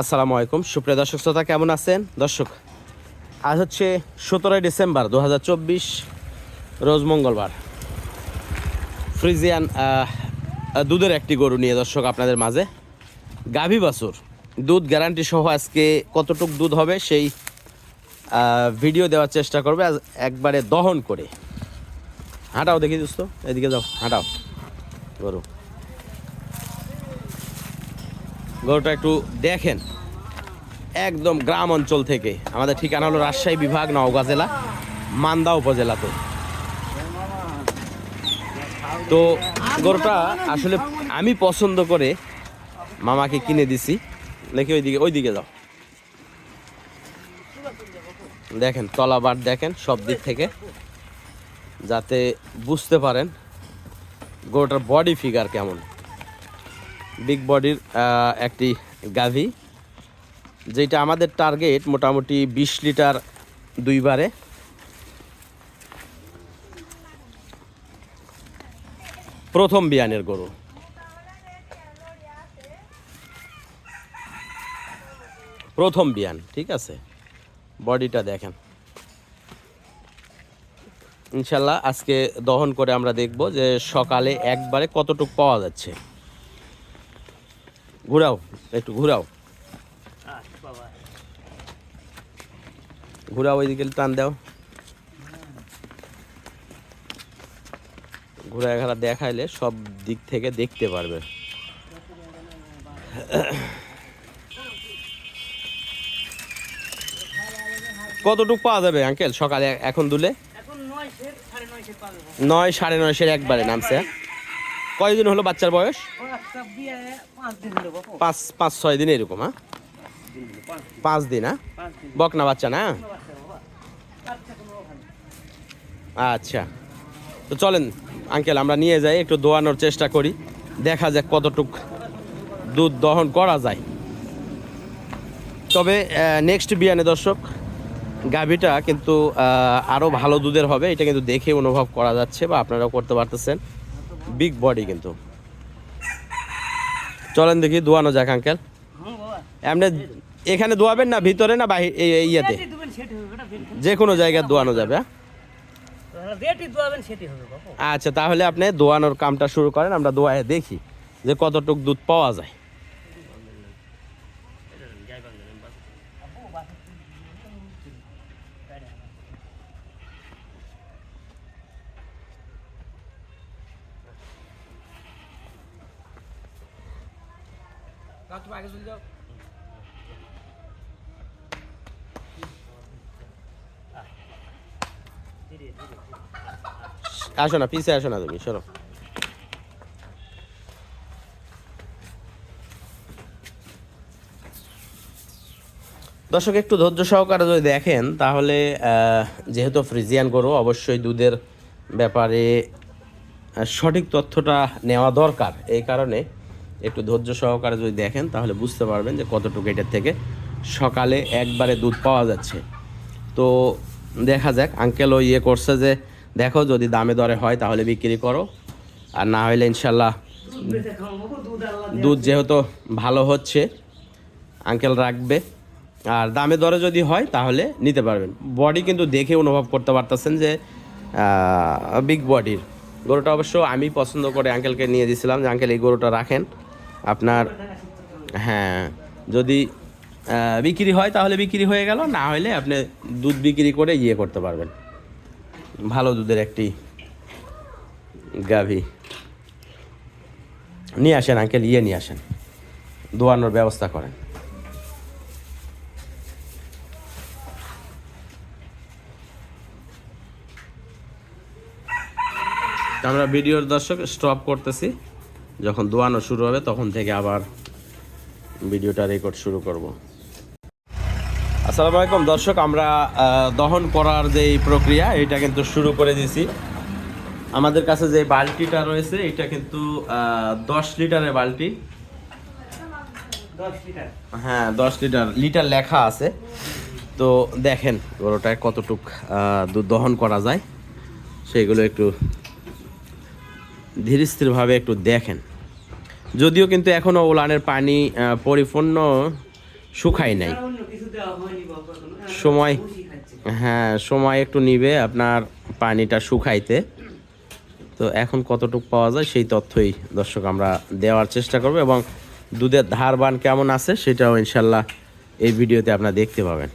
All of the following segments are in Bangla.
আসসালামু আলাইকুম। সুপ্রিয় দর্শক শ্রোতা, কেমন আছেন? দর্শক, আজ হচ্ছে সতেরোই ডিসেম্বর দু হাজার চব্বিশ, রোজ মঙ্গলবার। ফ্রিজিয়ান দুধের একটি গরু নিয়ে দর্শক আপনাদের মাঝে। গাভী বাছুর, দুধ গ্যারান্টি সহ আজকে কতটুক দুধ হবে সেই ভিডিও দেওয়ার চেষ্টা করবে একবারে দহন করে। হাঁটাও দেখি দোস্ত, এদিকে যাও, হাঁটাও। গরু। গরুটা একটু দেখেন। একদম গ্রাম অঞ্চল থেকে। আমাদের ঠিকানা হলো রাজশাহী বিভাগ, নওগাঁ জেলা, মান্দা উপজেলাতে। তো গরুটা আসলে আমি পছন্দ করে মামাকে কিনে দিছি। দেখি ওইদিকে ওইদিকে যাও। দেখেন, তলাবার দেখেন সব দিক থেকে, যাতে বুঝতে পারেন গরুটার বডি ফিগার কেমন। বিগ বডির একটি গাভি যেটা আমাদের টার্গেট মোটামুটি বিশ লিটার দুইবারে। প্রথম বিয়ানের গরু। প্রথম বিয়ান, ঠিক আছে? বডিটা দেখেন। ইনশাল্লাহ আজকে দহন করে আমরা দেখব যে সকালে একবারে কতটুক পাওয়া যাচ্ছে। ঘুরাও, একটু ঘুরাও। ঘুরাও ওইদিকে টান দাও। ঘুরা ঘাড়া দেখাইলে সব দিক থেকে দেখতে পারবে। কতটুক পাওয়া যাবে আঙ্কেল সকালে এখন দুলে? নয় সাড়ে নয়শের একবারে নামছে। কয়দিন হলো বাচ্চার বয়স? পাঁচ পাঁচ ছয় দিন এরকম হ্যাঁ? পাঁচ দিন হ্যাঁ? বকনা বাচ্চা না? আচ্ছা। তো চলেন আঙ্কেল আমরা নিয়ে যাই একটু দোয়ানোর চেষ্টা করি। দেখা যাক কতটুক দুধ দহন করা যায়। তবে নেক্সট বিয়ানে দর্শক গাভীটা কিন্তু আরও ভালো দুধের হবে। এটা কিন্তু দেখে অনুভব করা যাচ্ছে বা আপনারাও করতে পারতেছেন। বিগ বডি কিন্তু। চলেন দেখি দোয়ানো যাক আঙ্কেল এমনি এখানে দোয়াবেন না ভিতরে না বাহি এই- এই ইয়েতে? যে কোনো জায়গায় দোয়ানো যাবে হ্যাঁ? আচ্ছা তাহলে আপনি দোয়ানোর কামটা শুরু করেন আমরা দোয়ায় দেখি যে কতটুক দুধ পাওয়া যায়। আগে চলে যাও। আসো না, পিছে আসো না তুমি, সরো। দর্শক, একটু ধৈর্য সহকারে যদি দেখেন, তাহলে যেহেতু ফ্রিজিয়ান গরু, অবশ্যই দুধের ব্যাপারে সঠিক তথ্যটা নেওয়া দরকার। এই কারণে একটু ধৈর্য সহকারে যদি দেখেন, তাহলে বুঝতে পারবেন যে কতটুকু এটার থেকে সকালে একবারে দুধ পাওয়া যাচ্ছে। তো দেখা যাক আঙ্কেলও ইয়ে করছে যে, দেখো যদি দামে দরে হয় তাহলে বিক্রি করো। আর না হলে ইনশাল্লাহ দুধ যেহেতু ভালো হচ্ছে আঙ্কেল রাখবে। আর দামে দরে যদি হয় তাহলে নিতে পারবেন। বডি কিন্তু দেখে অনুভব করতে পারতেছেন যে বিগ বডির গরুটা অবশ্য আমি পছন্দ করে আঙ্কেলকে নিয়ে দিয়েছিলাম যে আঙ্কেল এই গরুটা রাখেন। আপনার হ্যাঁ যদি বিক্রি হয় তাহলে বিক্রি হয়ে গেল, না হলে আপনি দুধ বিক্রি করে ইয়ে করতে পারবেন। ভালো দুধের একটি গাভী। নিয়ে আসেন আঙ্কেল ইয়ে নিয়ে আসেন। দোয়ানোর ব্যবস্থা করেন। আমরা ভিডিওর দর্শক স্টপ করতেছি। যখন দোয়ানো শুরু হবে তখন থেকে আবার ভিডিওটা রেকর্ড শুরু করব। আসসালামু আলাইকুম। দর্শক আমরা দহন করার যে প্রক্রিয়া এটা কিন্তু শুরু করে দিয়েছি আমাদের কাছে যে বালতিটা রয়েছে এটা কিন্তু দশ লিটারের বালতি। হ্যাঁ দশ লিটার লিটার লেখা আছে। তো দেখেন গরুটায় কতটুক দুধ দহন করা যায়। সেগুলো একটু ধীর স্থিরভাবে একটু দেখেন। যদিও কিন্তু এখনও ওলানের পানি পরিপূর্ণ শুকায় নাই। সময় হ্যাঁ সময় একটু নিবে আপনার পানিটা শুকাইতে। তো এখন কতটুকু পাওয়া যায় সেই তথ্যই দর্শক আমরা দেওয়ার চেষ্টা করব এবং দুধের ধার বান কেমন আছে সেটাও ইনশাল্লাহ এই ভিডিওতে আপনারা দেখতে পাবেন।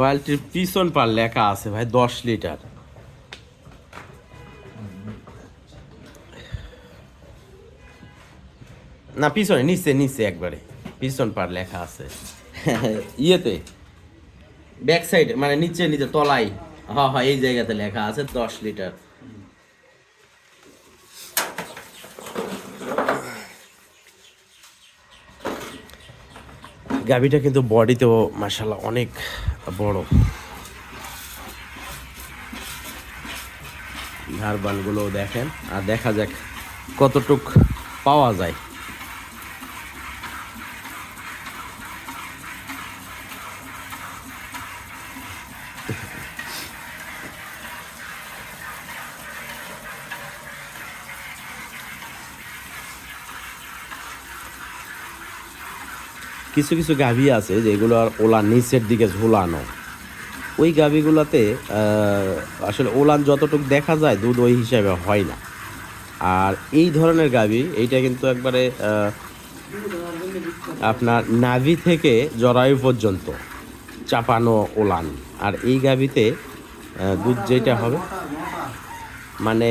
বালতির পিছন পার লেখা আছে ভাই দশ লিটার। না পিছনে নিচে নিচে একবারে। পিছন পার লেখা আছে। ইয়েতে ব্যাক সাইড মানে নিচে নিচে তলাই হ্যাঁ হ্যাঁ এই জায়গাতে লেখা আছে দশ লিটার। গাভিটা কিন্তু বডিতেও মাসাল্লাহ অনেক বড়। ধারবানগুলো দেখেন। আর দেখা যাক কতটুক পাওয়া যায়। কিছু কিছু গাভী আছে যেগুলো আর ওলা নিচের দিকে ঝুলানো। ওই গাভীগুলোতে আসলে ওলান যতটুকু দেখা যায় দুধ ওই হিসাবে হয় না। আর এই ধরনের গাভী, এইটা কিন্তু একবারে। আপনার নাভি থেকে জরায়ু পর্যন্ত চাপানো ওলান। আর এই গাভীতে দুধ যেটা হবে মানে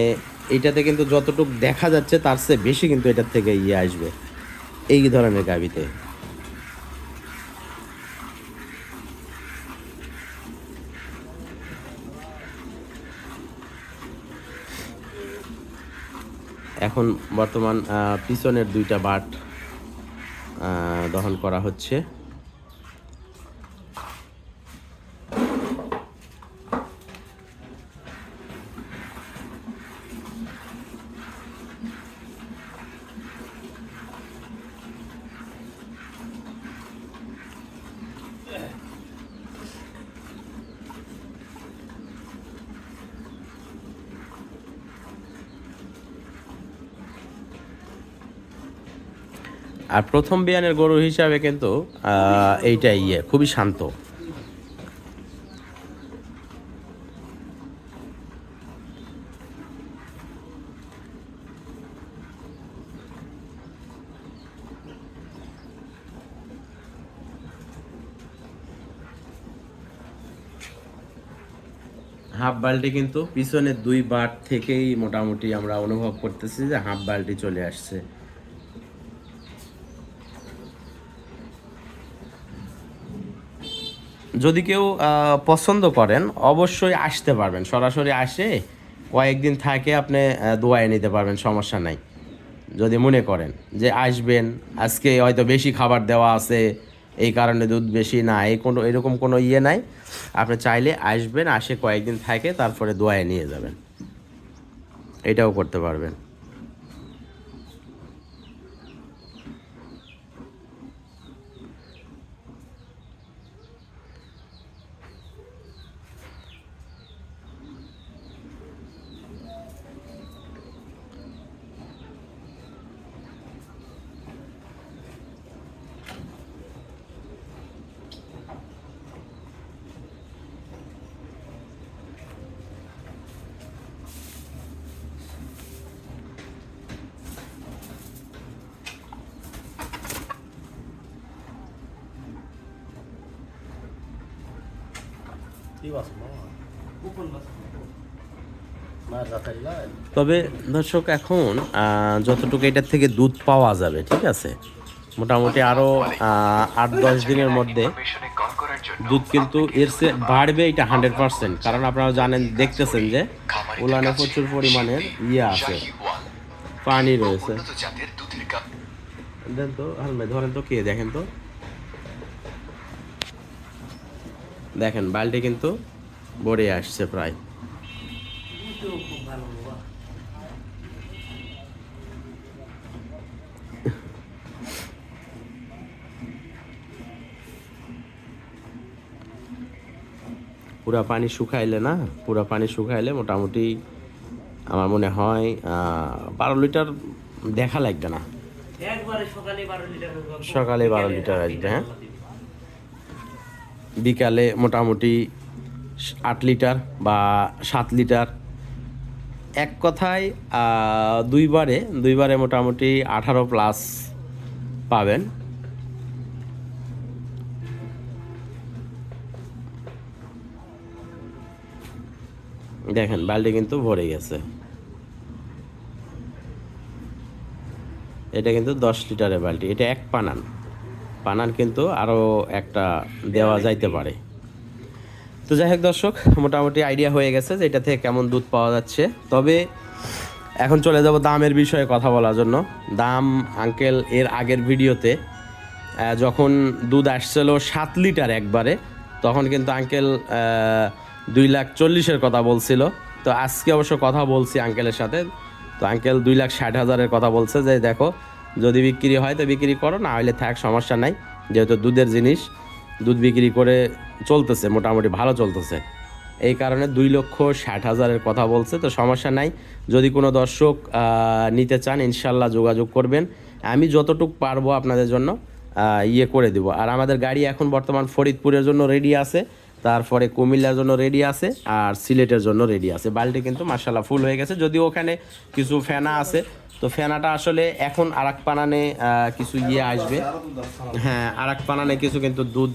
এইটাতে কিন্তু যতটুকু দেখা যাচ্ছে তার চেয়ে বেশি কিন্তু এটার থেকে ইয়ে আসবে। এই ধরনের গাভীতে। এখন বর্তমান পিছনের দুইটা বাট দহন করা হচ্ছে। আর প্রথম বিয়ানের গরু হিসাবে কিন্তু আহ, এইটাই ইয়ে খুবই শান্ত। হাফ বাল্টি কিন্তু পিছনের দুই বার থেকেই মোটামুটি আমরা অনুভব করতেছি যে হাফ বাল্টি চলে আসছে। যদি কেউ পছন্দ করেন, অবশ্যই আসতে পারবেন। সরাসরি আসে কয়েকদিন থাকে, আপনি দোয়ায় নিতে পারবেন, সমস্যা নাই। যদি মনে করেন যে আসবেন, আজকে হয়তো বেশি খাবার দেওয়া আছে, এই কারণে দুধ বেশি না, এই কোনো, এরকম কোনো ইয়ে নাই। আপনি চাইলে আসবেন, আসে কয়েকদিন থাকে, তারপরে দোয়ায় নিয়ে যাবেন। এটাও করতে পারবেন। তবে দর্শক, এখন যতটুকু এটার থেকে দুধ পাওয়া যাবে, ঠিক আছে? মোটামুটি আরও আট, দশ দিনের মধ্যে দুধ কিন্তু এর বাড়বে এটা হান্ড্রেড পার্সেন্ট। কারণ আপনারা জানেন, দেখতেছেন যে উলানে প্রচুর পরিমাণের ইয়ে আছে, পানি রয়েছে। দেন তো ধরেন তো কে, দেখেন তো। দেখেন বালটি কিন্তু ভরে আসছে প্রায় পুরা পানি শুকাইলে না পুরা পানি শুকাইলে মোটামুটি আমার মনে হয় বারো লিটার দেখা লাগবে না সকালে বারো লিটার হবে। সকালে 12 লিটার আসবে, হ্যাঁ? বিকালে মোটামুটি আট লিটার বা সাত লিটার। এক কথায় দুইবারে দুইবারে মোটামুটি আঠারো প্লাস পাবেন। দেখেন, বালতি কিন্তু ভরে গেছে। এটা কিন্তু দশ লিটারের বালতি, এটা এক পানান। পানান কিন্তু আরও একটা দেওয়া যাইতে পারে। তো যাই হোক দর্শক, মোটামুটি আইডিয়া হয়ে গেছে যে এটা থেকে কেমন দুধ পাওয়া যাচ্ছে। তবে এখন চলে যাব দামের বিষয়ে কথা বলার জন্য। দাম আঙ্কেল এর আগের ভিডিওতে যখন দুধ আসছিল সাত লিটার একবারে, তখন কিন্তু আঙ্কেল দুই লাখ চল্লিশের কথা বলছিল। তো আজকে অবশ্য কথা বলছি আঙ্কেলের সাথে। তো আঙ্কেল দুই লাখ ষাট হাজারের কথা বলছে যে, দেখো যদি বিক্রি হয় তো বিক্রি করো, না হলে থাক, সমস্যা নাই। যেহেতু দুধের জিনিস, দুধ বিক্রি করে চলতেছে, মোটামুটি ভালো চলতেছে। এই কারণে দুই লক্ষ ষাট হাজারের কথা বলছে, তো সমস্যা নাই। যদি কোনো দর্শক নিতে চান, ইনশাল্লাহ যোগাযোগ করবেন। আমি যতটুক পারব আপনাদের জন্য ইয়ে করে দিব। আর আমাদের গাড়ি এখন বর্তমান ফরিদপুরের জন্য রেডি আছে। তারপরে কুমিল্লার জন্য রেডি আছে আর সিলেটের জন্য রেডি আছে। বালতি কিন্তু মার্শাল্লাহ ফুল হয়ে গেছে। যদিও ওখানে কিছু ফেনা আছে। তো ফেনাটা আসলে এখন আরাক পানানে কিছু ইয়ে আসবে। হ্যাঁ আরাক পানানে কিছু কিন্তু দুধ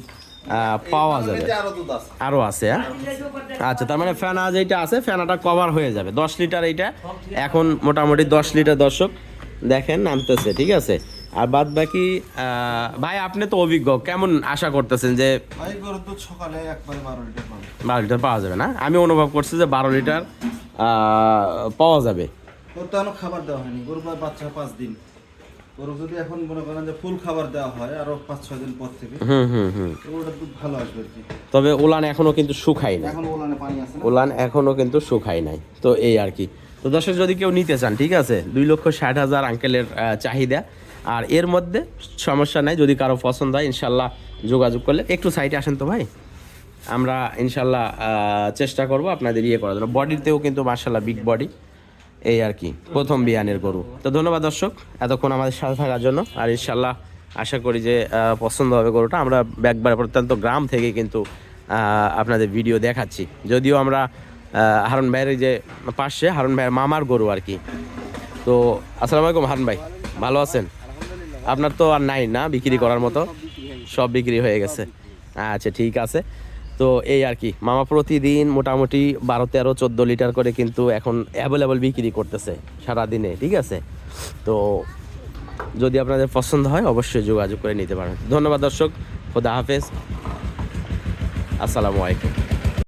পাওয়া যাবে। আরও আছে। আরও আছে হ্যাঁ? আচ্ছা তার মানে ফেনা যেটা আছে ফেনাটা কভার হয়ে যাবে। দশ লিটার এইটা। এখন মোটামুটি দশ লিটার দর্শক। দেখেন নামতেছে ঠিক আছে? আর বাদ বাকি ভাই আপনি তো অভিজ্ঞ। কেমন আশা করতেছেন যে সকালে একবারে বারো লিটার বারো লিটার পাওয়া যাবে না? আমি অনুভব করছি যে বারো লিটার পাওয়া যাবে। ওর তো এখনও খাবার দেওয়া হয়নি। গরু বাচ্চা পাঁচ দিন। যদি এখন মনে করেন যে ফুল খাবার দেওয়া হয় আরও পাঁচ ছয় দিন পর থেকে হুম হুম হুম। তো দুধ ভালো আসবে আর কি। তবে উলান এখনও কিন্তু শুকাই না এখন ওলানে পানি আছে এখনও কিন্তু শুকাই নাই। তো এই আর কি। তো দর্শক যদি কেউ নিতে চান ঠিক আছে? দুই লক্ষ ষাট হাজার আঙ্কেলের চাহিদা। আর এর মধ্যে সমস্যা নাই, যদি কারও পছন্দ হয়, ইনশাল্লাহ যোগাযোগ করলে। একটু সাইডে আসেন তো ভাই। আমরা ইনশাল্লাহ চেষ্টা করব আপনাদের ইয়ে করার জন্য। বডিতেও কিন্তু মার্শাল্লাহ বিগ বডি এই আর কি, প্রথম বিয়ানের গরু। তো ধন্যবাদ দর্শক, এতক্ষণ আমাদের সাথে থাকার জন্য। আর ইনশাল্লাহ আশা করি যে পছন্দ হবে গরুটা। আমরা একবার প্রত্যন্ত গ্রাম থেকে কিন্তু আপনাদের ভিডিও দেখাচ্ছি। যদিও আমরা হারুন ভাইয়ের যে পাশে, হারুন ভাইয়ের মামার গরু আর কি। তো আসসালামু আলাইকুম হারুন ভাই, ভালো আছেন? আপনার তো আর নাই না বিক্রি করার মতো? সব বিক্রি হয়ে গেছে। আচ্ছা ঠিক আছে। তো এই আর কি মামা প্রতিদিন মোটামুটি বারো তেরো চোদ্দ লিটার করে কিন্তু এখন অ্যাভেলেবল বিক্রি করতেছে সারা দিনে ঠিক আছে? তো যদি আপনাদের পছন্দ হয় অবশ্যই যোগাযোগ করে নিতে পারেন। ধন্যবাদ দর্শক খোদা হাফেজ। আসসালামু আলাইকুম।